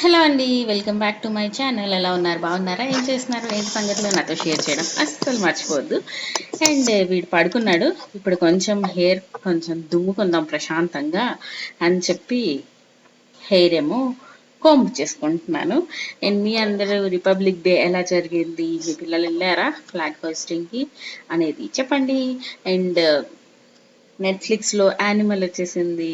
Hello అండి welcome back to my channel. ఎలా ఉన్నారు? బాగున్నారా? ఏం చేస్తున్నారు? ఏం సంగతిలో? నాతో షేర్ చేయడం అస్సలు మర్చిపోవద్దు. అండ్ వీడు పడుకున్నాడు. ఇప్పుడు కొంచెం హెయిర్ కొంచెం దుమ్ముకుందాం ప్రశాంతంగా అని చెప్పి హెయిర్ ఏమో కోంబ్ చేసుకుంటున్నాను. అండ్ మీ అందరూ రిపబ్లిక్ డే ఎలా జరిగింది? మీ పిల్లలు వెళ్ళారా ఫ్లాగ్ హోస్టింగ్కి? అనేది చెప్పండి. అండ్ నెట్ఫ్లిక్స్లో యానిమల్ వచ్చేసింది.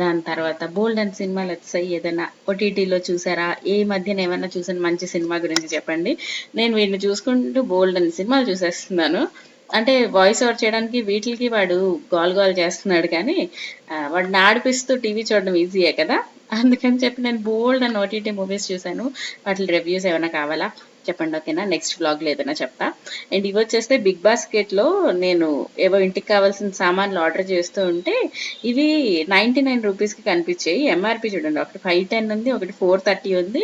దాని తర్వాత బోల్డ్ అండ్ సినిమాలు వచ్చాయి. ఏదైనా ఓటీటీలో చూసారా? ఏ మధ్యన ఏమైనా చూసిన మంచి సినిమా గురించి చెప్పండి. నేను వీటిని చూసుకుంటూ బోల్డ్ అండ్ సినిమాలు చూసేస్తున్నాను. అంటే వాయిస్ ఓవర్ చేయడానికి వీటికి వాడు గోల్ గోల్ చేస్తున్నాడు కానీ వాడిని ఆడిపిస్తూ టీవీ చూడడం ఈజీయే కదా? అందుకని చెప్పి నేను బోల్డ్ అండ్ ఓటీటీ మూవీస్ చూశాను. వాటి రివ్యూస్ ఏమైనా కావాలా? చెప్పండి ఓకేనా నెక్స్ట్ బ్లాగ్లో ఏదైనా చెప్తా. అండ్ ఇవి వచ్చేస్తే బిగ్ బాస్కెట్లో నేను ఏవో ఇంటికి కావాల్సిన సామాన్లు ఆర్డర్ చేస్తూ ఉంటే ఇవి నైంటీ నైన్ రూపీస్కి కనిపించాయి. ఎంఆర్పి చూడండి ఒకటి ఫైవ్ టెన్ ఉంది ఒకటి ఫోర్ థర్టీ ఉంది.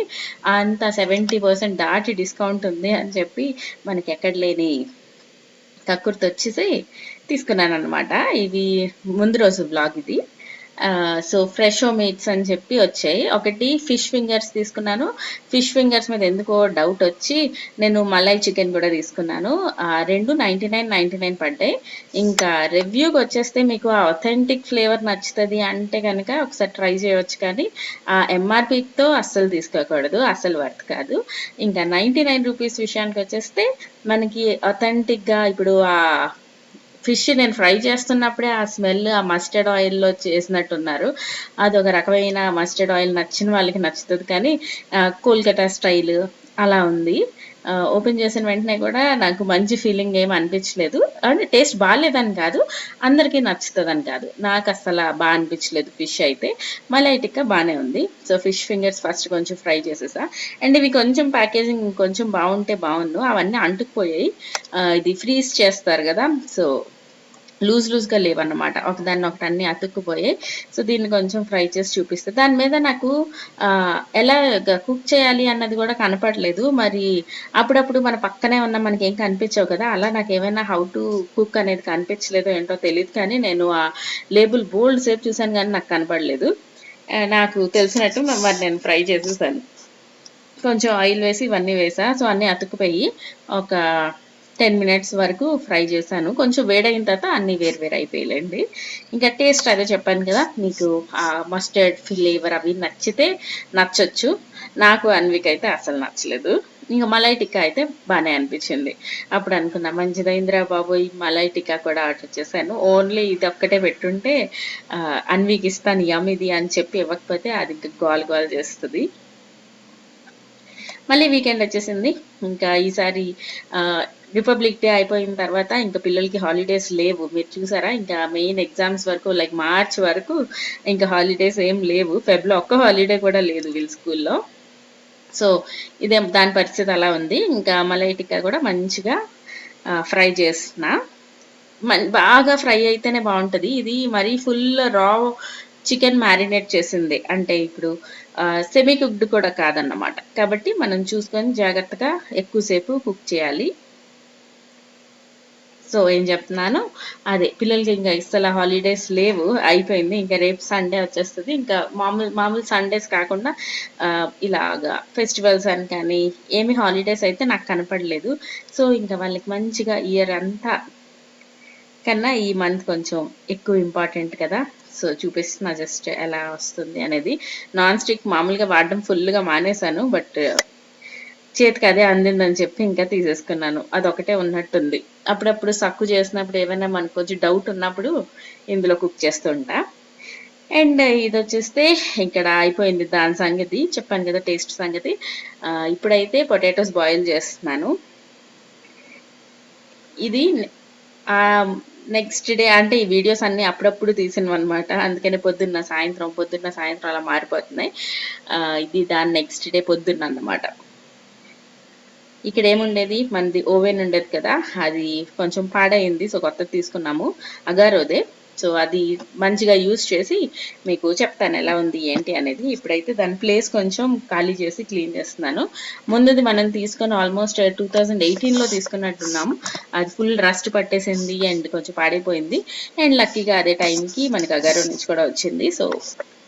అంత సెవెంటీ పర్సెంట్ దాటి డిస్కౌంట్ ఉంది అని చెప్పి మనకి ఎక్కడ లేని కక్కుర్తి వచ్చేసి తీసుకున్నాను అనమాట ఇవి ముందు రోజు బ్లాగ్ ఇది. సో ఫ్రెషో మీట్స్ అని చెప్పి వచ్చాయి. ఒకటి ఫిష్ ఫింగర్స్ తీసుకున్నాను. ఫిష్ ఫింగర్స్ మీద ఎందుకో డౌట్ వచ్చి నేను మలై చికెన్ కూడా తీసుకున్నాను. రెండు నైంటీ నైన్ నైంటీ నైన్ పడ్డాయి. ఇంకా రివ్యూకి వచ్చేస్తే మీకు ఆ అథెంటిక్ ఫ్లేవర్ నచ్చుతుంది అంటే కనుక ఒకసారి ట్రై చేయవచ్చు కానీ ఆ ఎంఆర్పితో అస్సలు తీసుకోకూడదు. అస్సలు వర్త్ కాదు. ఇంకా నైంటీ నైన్ రూపీస్ విషయానికి వచ్చేస్తే మనకి అథెంటిక్గా ఇప్పుడు ఆ ఫిష్ నేను ఫ్రై చేస్తున్నప్పుడే ఆ స్మెల్ ఆ మస్టర్డ్ ఆయిల్లో చేసినట్టున్నారు. అది ఒక రకమైన మస్టర్డ్ ఆయిల్ నచ్చిన వాళ్ళకి నచ్చుతుంది కానీ ఆ, కోల్కతా స్టైల్ అలా ఉంది. ఓపెన్ చేసిన వెంటనే కూడా నాకు మంచి ఫీలింగ్ ఏం అనిపించలేదు. అండ్ టేస్ట్ బాగాలేదని కాదు అందరికీ నచ్చుతుందని కాదు. నాకు అసలు బాగా అనిపించలేదు ఫిష్ అయితే. మలై టిక్కా బాగానే ఉంది. సో ఫిష్ ఫింగర్స్ ఫస్ట్ కొంచెం ఫ్రై చేసేసా. అండ్ ఇవి కొంచెం ప్యాకేజింగ్ కొంచెం బాగుంటే బాగుండు అవన్నీ అంటుకుపోయాయి. ఇది ఫ్రీజ్ చేస్తారు కదా. సో లూజ్ లూజ్గా లేవన్నమాట. ఒకదాన్ని ఒకటి అన్ని అతుక్కుపోయాయి సో దీన్ని కొంచెం ఫ్రై చేసి చూపిస్తే. దాని మీద నాకు ఎలా కుక్ చేయాలి అన్నది కూడా కనపడలేదు. మరి అప్పుడప్పుడు మన పక్కనే ఉన్న మనకి ఏం కనిపించవు కదా అలా నాకు ఏమైనా హౌ టు కుక్ అనేది కనిపించలేదో ఏంటో తెలియదు కానీ నేను ఆ లేబుల్ బోల్డ్ సేపు చూశాను కానీ నాకు కనపడలేదు. నాకు తెలిసినట్టు మరి నేను ఫ్రై చేసేసాను. కొంచెం ఆయిల్ వేసి ఇవన్నీ వేసా సో అన్నీ అతుక్కుపోయి ఒక టెన్ మినిట్స్ వరకు ఫ్రై చేశాను. కొంచెం వేడైన తర్వాత అన్నీ వేరు వేరు అయిపోయాయండి ఇంకా టేస్ట్ అదే చెప్పాను కదా మీకు ఆ మస్టర్డ్ ఫ్లేవర్ అవి నచ్చితే నచ్చొచ్చు. నాకు అన్విక్ అయితే అసలు నచ్చలేదు. ఇంకా మలై టిక్కా అయితే బాగానే అనిపించింది. అప్పుడు అనుకున్నా మంచిదైందిరా బాబు ఈ మలై టిక్కా కూడా ఆర్డర్ చేశాను. ఓన్లీ ఇది ఒక్కటే పెట్టుంటే ఆ, అన్వికి ఇస్తాను యమ్ ఇది అని చెప్పి ఇవ్వకపోతే అది ఇంకా గోల్ గోల్ చేస్తుంది. మళ్ళీ వీకెండ్ వచ్చేసింది. ఇంకా ఈసారి రిపబ్లిక్ డే అయిపోయిన తర్వాత ఇంకా పిల్లలకి హాలిడేస్ లేవు. మీరు చూసారా? ఇంకా మెయిన్ ఎగ్జామ్స్ వరకు లైక్ మార్చ్ వరకు ఇంకా హాలిడేస్ ఏం లేవు. ఫెబ్లో ఒక్క హాలిడే కూడా లేదు వీళ్ళ స్కూల్లో. సో ఇదే దాని పరిస్థితి అలా ఉంది. ఇంకా మలై టిక్కా కూడా మంచిగా ఫ్రై చేస్తున్నా. బాగా ఫ్రై అయితేనే బాగుంటుంది. ఇది మరీ ఫుల్ రా చికెన్ మ్యారినేట్ చేసింది. అంటే ఇప్పుడు సెమీ కుక్డ్ కూడా కాదన్నమాట. కాబట్టి మనం చూసుకొని జాగ్రత్తగా ఎక్కువసేపు కుక్ చేయాలి. సో ఏం చెప్తున్నాను? అదే పిల్లలకి ఇంకా ఇస్తల హాలిడేస్ లేవు అయిపోయింది. ఇంకా రేపు సండే వచ్చేస్తుంది. ఇంకా మామూలు మామూలు సండేస్ కాకుండా ఇలాగా ఫెస్టివల్స్ అని కానీ ఏమి హాలిడేస్ అయితే నాకు కనపడలేదు. సో ఇంకా వాళ్ళకి మంచిగా ఇయర్ అంతా కన్నా ఈ మంత్ కొంచెం ఎక్కువ ఇంపార్టెంట్ కదా. చూపిస్తున్నా జస్ట్ ఎలా వస్తుంది అనేది. నాన్ స్టిక్ మామూలుగా వాడడం ఫుల్గా మానేశాను బట్ చేతికి అదే అందిందని చెప్పి ఇంకా తీసేసుకున్నాను. అదొకటే ఉన్నట్టుంది. అప్పుడప్పుడు సక్కు చేసినప్పుడు ఏమైనా మనకు కొంచెం డౌట్ ఉన్నప్పుడు ఇందులో కుక్ చేస్తుంటా. అండ్ ఇది వచ్చేస్తే ఇక్కడ అయిపోయింది దాని సంగతి. చెప్పాను కదా టేస్ట్ సంగతి. ఇప్పుడైతే పొటాటోస్ బాయిల్ చేస్తున్నాను. ఇది నెక్స్ట్ డే అంటే ఈ వీడియోస్ అన్ని అప్పుడప్పుడు తీసినాం అనమాట అందుకనే పొద్దున్న సాయంత్రం పొద్దున్న సాయంత్రం అలా మారిపోతున్నాయి. ఇది దాని నెక్స్ట్ డే పొద్దున్న అన్నమాట. ఇక్కడ ఏముండేది మనది ఓవెన్ ఉండేది కదా. అది కొంచెం పాడైంది సో కొత్తది తీసుకున్నాము. అగారోదే. సో అది మంచిగా యూస్ చేసి మీకు చెప్తాను ఎలా ఉంది ఏంటి అనేది. ఇప్పుడైతే దాని ప్లేస్ కొంచెం ఖాళీ చేసి క్లీన్ చేస్తున్నాను. ముందుది మనం తీసుకొని ఆల్మోస్ట్ టూ థౌజండ్ ఎయిటీన్లో తీసుకున్నట్టున్నాము. అది ఫుల్ రస్ట్ పట్టేసింది అండ్ కొంచెం పాడైపోయింది. అండ్ లక్కీగా అదే టైంకి మనకి అగారో నుంచి కూడా వచ్చింది. సో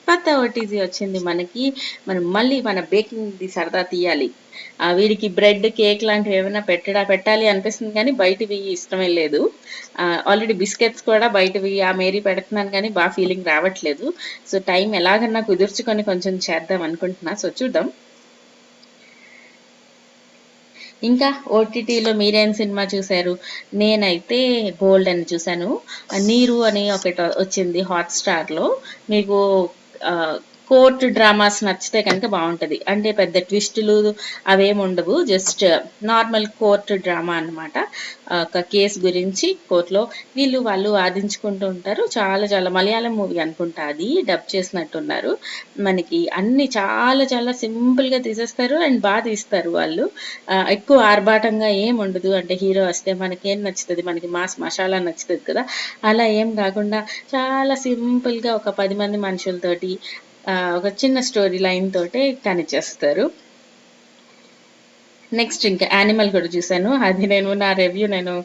కొత్త ఓటీజీ వచ్చింది మనకి. మనం మళ్ళీ మన బేకింగ్ ది సరదా తీయాలి. వీడికి బ్రెడ్ కేక్ లాంటివి ఏమైనా పెట్టడా పెట్టాలి అనిపిస్తుంది కానీ బయటవి ఇష్టమే లేదు. ఆల్రెడీ బిస్కెట్స్ కూడా బయటవి ఆ మేరీ పెడుతున్నాను కానీ బాగా ఫీలింగ్ రావట్లేదు. సో టైం ఎలాగన్నా కుదుర్చుకొని కొంచెం చేద్దాం అనుకుంటున్నా. సో చూద్దాం. ఇంకా ఓటీటీలో మీరేం సినిమా చూశారు? నేనైతే గోల్డ్ అని చూశాను. నీరు అని ఒకటి వచ్చింది హాట్ స్టార్లో మీకు కోర్ట్ డ్రామాస్ నచ్చితే కనుక బాగుంటుంది. అంటే పెద్ద ట్విస్టులు అవేమి ఉండవు. జస్ట్ నార్మల్ కోర్ట్ డ్రామా అనమాట ఒక కేసు గురించి కోర్టులో వీళ్ళు వాళ్ళు వాదించుకుంటూ ఉంటారు. చాలా చాలా మలయాళం మూవీ అనుకుంటా అది. డబ్ చేసినట్టున్నారు. మనకి అన్ని చాలా చాలా సింపుల్గా తీసేస్తారు అండ్ బాగా తీస్తారు వాళ్ళు. ఎక్కువ ఆర్భాటంగా ఏం ఉండదు. అంటే హీరో వస్తే మనకి ఏం నచ్చుతుంది? మనకి మాస్ మసాలా నచ్చుతుంది కదా. అలా ఏం కాకుండా చాలా సింపుల్గా ఒక పది మంది మనుషులతోటి ఒక చిన్న స్టోరీ లైన్ తోటే కనిచేస్తారు నెక్స్ట్ ఇంకా యానిమల్ కూడా చూశాను. అది నేను నా రివ్యూ నేను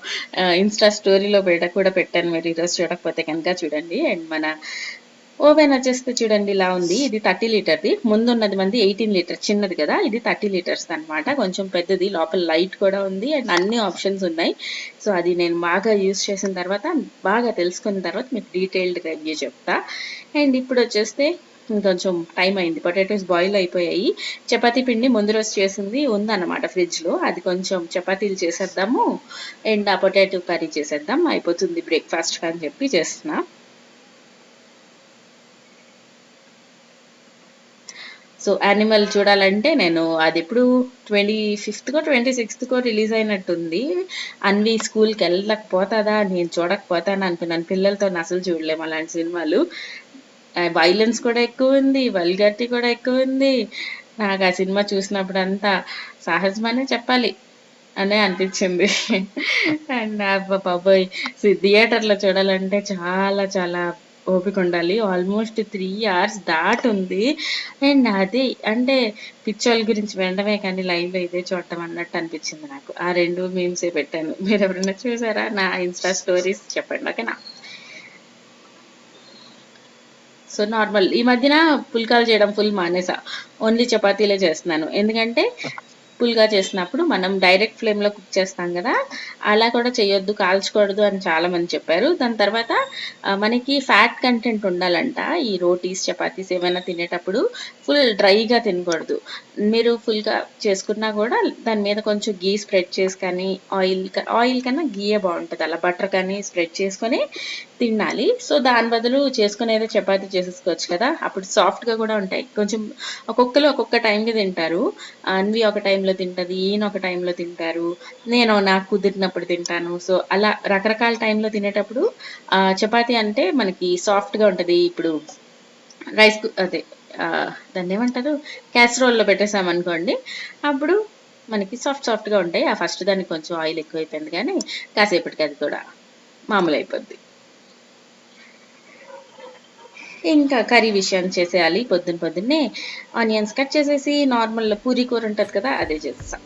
ఇన్స్టా స్టోరీలో పెట్ట కూడా పెట్టాను. మీరు ఈరోజు చూడకపోతే కనుక చూడండి. అండ్ మన ఓవెన్ వచ్చేస్తే చూడండి ఇలా ఉంది. ఇది థర్టీ లీటర్ది. ముందున్నది మంది ఎయిటీన్ లీటర్. చిన్నది కదా. ఇది థర్టీ లీటర్స్ అన్నమాట. కొంచెం పెద్దది. లోపల లైట్ కూడా ఉంది. అండ్ అన్ని ఆప్షన్స్ ఉన్నాయి. సో అది నేను బాగా యూస్ చేసిన తర్వాత బాగా తెలుసుకున్న తర్వాత మీకు డీటెయిల్డ్ రివ్యూ చెప్తా. అండ్ ఇప్పుడు వచ్చేస్తే కొంచెం టైం అయింది. పొటాటోస్ బాయిల్ అయిపోయాయి. చపాతీ పిండి ముందు రోజు చేసింది ఉందన్నమాట ఫ్రిడ్జ్లో అది కొంచెం చపాతీలు చేసేద్దాము. అండ్ ఆ పొటాటో కర్రీ చేసేద్దాం. అయిపోతుంది బ్రేక్ఫాస్ట్ అని చెప్పి చేస్తున్నా. సో యానిమల్ చూడాలంటే నేను అది ఎప్పుడు ట్వంటీ ఫిఫ్త్కో ట్వంటీ సిక్స్త్కో రిలీజ్ అయినట్టుంది. అన్వి స్కూల్కి వెళ్ళకపోతుందా? నేను చూడకపోతాను అనుకున్నాను. పిల్లలతో అసలు చూడలేము అలాంటి సినిమాలు. వైలెన్స్ కూడా ఎక్కువ ఉంది వల్గర్టీ కూడా ఎక్కువ ఉంది నాకు ఆ సినిమా చూసినప్పుడు అంతా సహజమనే చెప్పాలి అనే అనిపించింది. అండ్ బాబోయ్ థియేటర్లో చూడాలంటే చాలా చాలా ఓపిక ఉండాలి. ఆల్మోస్ట్ త్రీ అవర్స్ దాట్ ఉంది అండ్ అది అంటే పిచ్చోళ్ళ గురించి వినడమే కానీ లైవ్లో ఇదే చూడటం అన్నట్టు అనిపించింది నాకు. ఆ రెండు మీమ్సే పెట్టాను. మీరు ఎవరైనా చూసారా? నా ఇన్స్టా స్టోరీస్ చెప్పండి ఓకేనా? So normal. ఈ మధ్యన పుల్కాలు చేయడం ఫుల్ మానేసా. ఓన్లీ చపాతీలే చేస్తున్నాను. ఎందుకంటే పుల్గా చేసినప్పుడు మనం డైరెక్ట్ ఫ్లేమ్లో కుక్ చేస్తాం కదా అలా కూడా చేయొద్దు కాల్చకూడదు అని చాలా మంది చెప్పారు. దాని తర్వాత మనకి ఫ్యాట్ కంటెంట్ ఉండాలంట. ఈ రోటీస్ చపాతీస్ ఏమైనా తినేటప్పుడు ఫుల్ డ్రైగా తినకూడదు. మీరు ఫుల్గా చేసుకున్నా కూడా దాని మీద కొంచెం గీ స్ప్రెడ్ చేసి కానీ ఆయిల్ ఆయిల్ కన్నా గీయే బాగుంటుంది. అలా బటర్ కానీ స్ప్రెడ్ చేసుకొని తినాలి. సో దాని బదులు చేసుకునేదో చపాతీ చేసేసుకోవచ్చు కదా. అప్పుడు సాఫ్ట్గా కూడా ఉంటాయి. కొంచెం ఒక్కొక్కరు ఒక్కొక్క టైంకి తింటారు. అన్వి ఒక టైంలో తింటుంది ఈయన ఒక టైంలో తింటారు. నేను నాకు కుదిరినప్పుడు తింటాను. సో అలా రకరకాల టైంలో తినేటప్పుడు చపాతి చపాతీ అంటే మనకి సాఫ్ట్గా ఉంటుంది. ఇప్పుడు రైస్ అదే దాన్ని ఏమంటారు? క్యాసరోల్లో పెట్టేసామనుకోండి అప్పుడు మనకి సాఫ్ట్ సాఫ్ట్గా ఉంటాయి. ఆ ఫస్ట్ దానికి కొంచెం ఆయిల్ ఎక్కువైపోయింది కానీ కాసేపటికి అది కూడా మామూలు అయిపోద్ది ఇంకా కర్రీ విషయం చేసేయాలి పొద్దున్న పొద్దున్నే. ఆనియన్స్ కట్ చేసేసి నార్మల్ పూరీ కూర ఉంటుంది కదా అదే చేస్తాను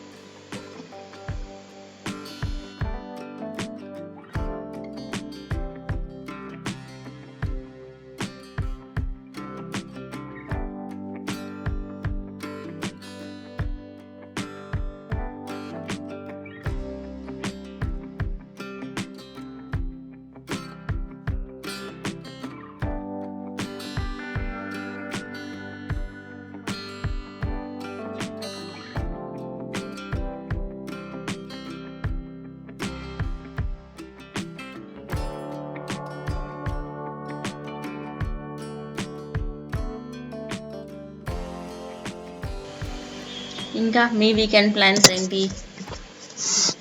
ఇంకా మీ వీకెండ్ ప్లాన్స్ ఏంటి?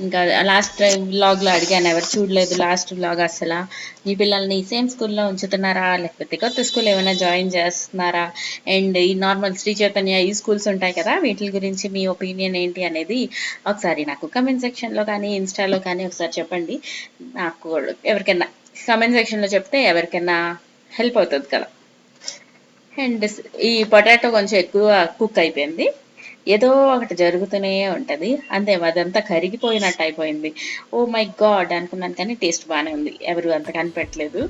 ఇంకా లాస్ట్ వ్లాగ్లో అడిగాను ఎవరు చూడలేదు లాస్ట్ వ్లాగ్ అసలు. మీ పిల్లల్ని సేమ్ స్కూల్లో ఉంచుతున్నారా? లేకపోతే కొత్త స్కూల్ ఏమైనా జాయిన్ చేస్తున్నారా? అండ్ ఈ నార్మల్ శ్రీ చైతన్య ఈ స్కూల్స్ ఉంటాయి కదా వీటి గురించి మీ ఒపీనియన్ ఏంటి అనేది ఒకసారి నాకు కమెంట్ సెక్షన్లో కానీ ఇన్స్టాలో కానీ ఒకసారి చెప్పండి. నాకు కూడా ఎవరికైనా కమెంట్ సెక్షన్లో చెప్తే ఎవరికైనా హెల్ప్ అవుతుంది కదా. అండ్ ఈ పొటాటో కొంచెం ఎక్కువ కుక్ అయిపోయింది. ఏదో ఒకటి జరుగుతూనే ఉంటుంది. అంతే అదంతా కరిగిపోయినట్టు అయిపోయింది. ఓ మై గాడ్ అనుకున్నాను కానీ టేస్ట్ బాగానే ఉంది. ఎవరు అంత కనిపెట్టలేదు.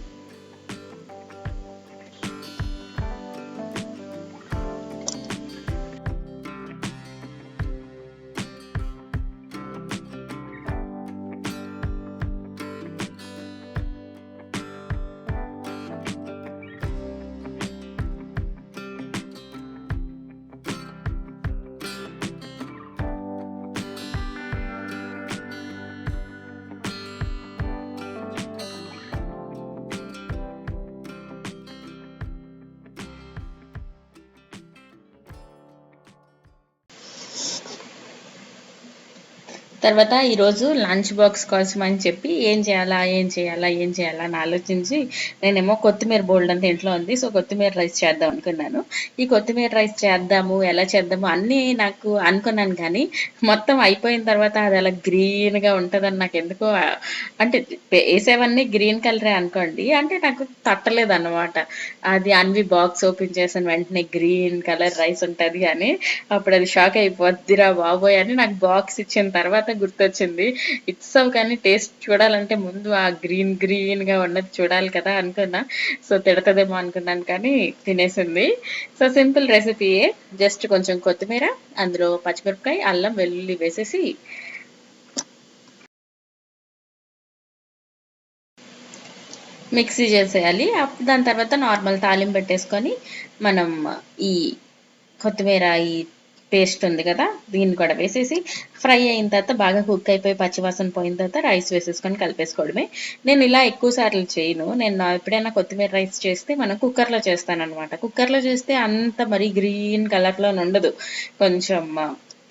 తర్వాత ఈరోజు లంచ్ బాక్స్ కోసం అని చెప్పి ఏం చేయాలా ఏం చేయాలా ఏం చేయాలా అని ఆలోచించి నేనేమో కొత్తిమీర బోల్డ్ అంతా ఇంట్లో ఉంది. సో కొత్తిమీర రైస్ చేద్దాం అనుకున్నాను. ఈ కొత్తిమీర రైస్ చేద్దాము ఎలా చేద్దాము అన్నీ నాకు అనుకున్నాను కానీ మొత్తం అయిపోయిన తర్వాత అది అలా గ్రీన్గా ఉంటుందని నాకు ఎందుకో అంటే వేసేవన్నీ గ్రీన్ కలరే అనుకోండి. అంటే నాకు తట్టలేదు అనమాట అది అన్వి బాక్స్ ఓపెన్ చేసిన వెంటనే గ్రీన్ కలర్ రైస్ ఉంటుంది అని అప్పుడు అది షాక్ అయిపోద్దిరా బాబోయ్ అని నాకు బాక్స్ ఇచ్చిన తర్వాత గుర్తొచ్చింది. ఇచ్చావు కానీ టేస్ట్ చూడాలంటే ముందు ఆ గ్రీన్ గ్రీన్గా ఉన్నది చూడాలి కదా అనుకున్నా. సో తిడతదేమో అనుకున్నాను కానీ తినేసింది. సో సింపుల్ రెసిపీయే జస్ట్ కొంచెం కొత్తిమీర అందులో పచ్చిమిరపకాయ అల్లం వెల్లుల్లి వేసేసి మిక్సీ చేసేయాలి. దాని తర్వాత నార్మల్ తాలింపు పెట్టేసుకొని మనం ఈ కొత్తిమీర ఈ పేస్ట్ ఉంది కదా దీన్ని కూడా వేసేసి ఫ్రై అయిన తర్వాత బాగా కుక్ అయిపోయి పచ్చివాసన పోయిన తర్వాత రైస్ వేసేసుకొని కలిపేసుకోవడమే. నేను ఇలా ఎక్కువ సార్లు చేయను. నేను ఎప్పుడైనా కొత్తిమీర రైస్ చేస్తే మనం కుక్కర్లో చేస్తాను అనమాట కుక్కర్లో చేస్తే అంత మరీ గ్రీన్ కలర్లో ఉండదు. కొంచెం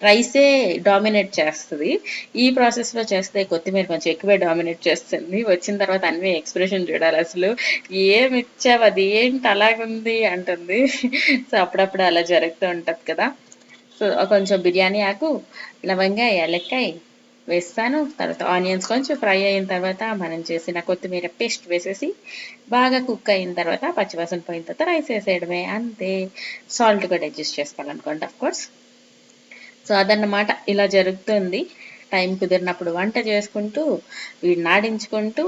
రైసే డామినేట్ చేస్తుంది. ఈ ప్రాసెస్లో చేస్తే కొత్తిమీర కొంచెం ఎక్కువే డామినేట్ చేస్తుంది. వచ్చిన తర్వాత అన్ని ఎక్స్ప్రెషన్ చూడాలి అసలు. ఏమిచ్చావు ఇచ్చావు? అది ఏంటి? అలాగుంది అంటుంది. సో అప్పుడప్పుడు అలా జరుగుతూ ఉంటుంది కదా. కొంచెం బిర్యానీ ఆకు లవంగా ఏలక్కాయ వేస్తాను. తర్వాత ఆనియన్స్ కొంచెం ఫ్రై అయిన తర్వాత మనం చేసిన కొత్తిమీర పేస్ట్ వేసేసి బాగా కుక్ అయిన తర్వాత పచ్చివాసన పోయిన తర్వాత రైస్ వేసేయడమే. అంతే. సాల్ట్ కూడా అడ్జస్ట్ చేసుకోవాలనుకోండి అఫ్ కోర్స్ సో అదన్నమాట ఇలా జరుగుతుంది. టైం కుదిరినప్పుడు వంట చేసుకుంటూ వీడిని నాడించుకుంటూ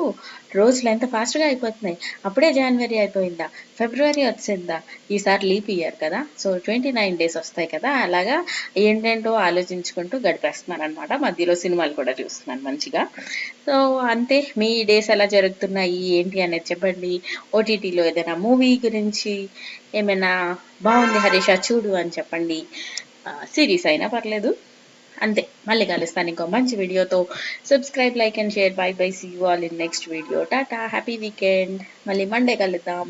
రోజులు ఎంత ఫాస్ట్గా అయిపోతున్నాయి. అప్పుడే జనవరి అయిపోయిందా? ఫిబ్రవరి వచ్చిందా ఈసారి లీప్ ఇయర్ కదా. సో ట్వంటీ నైన్ డేస్ వస్తాయి కదా. అలాగా ఏంటేంటో ఆలోచించుకుంటూ గడిపేస్తున్నాను అనమాట మధ్యలో సినిమాలు కూడా చూస్తున్నాను మంచిగా. సో అంతే. మీ డేస్ ఎలా జరుగుతున్నాయి? ఏంటి అనేది చెప్పండి. ఓటీటీలో ఏదైనా మూవీ గురించి ఏమైనా బాగుంది హరీష చూడు అని చెప్పండి. సిరీస్ అయినా పర్లేదు. అంతే. మళ్ళీ కలుస్తాను ఇంకో మంచి వీడియోతో. Subscribe like and share bye bye see you all in next video Tata happy weekend మళ్ళీ మండే కలుద్దాం.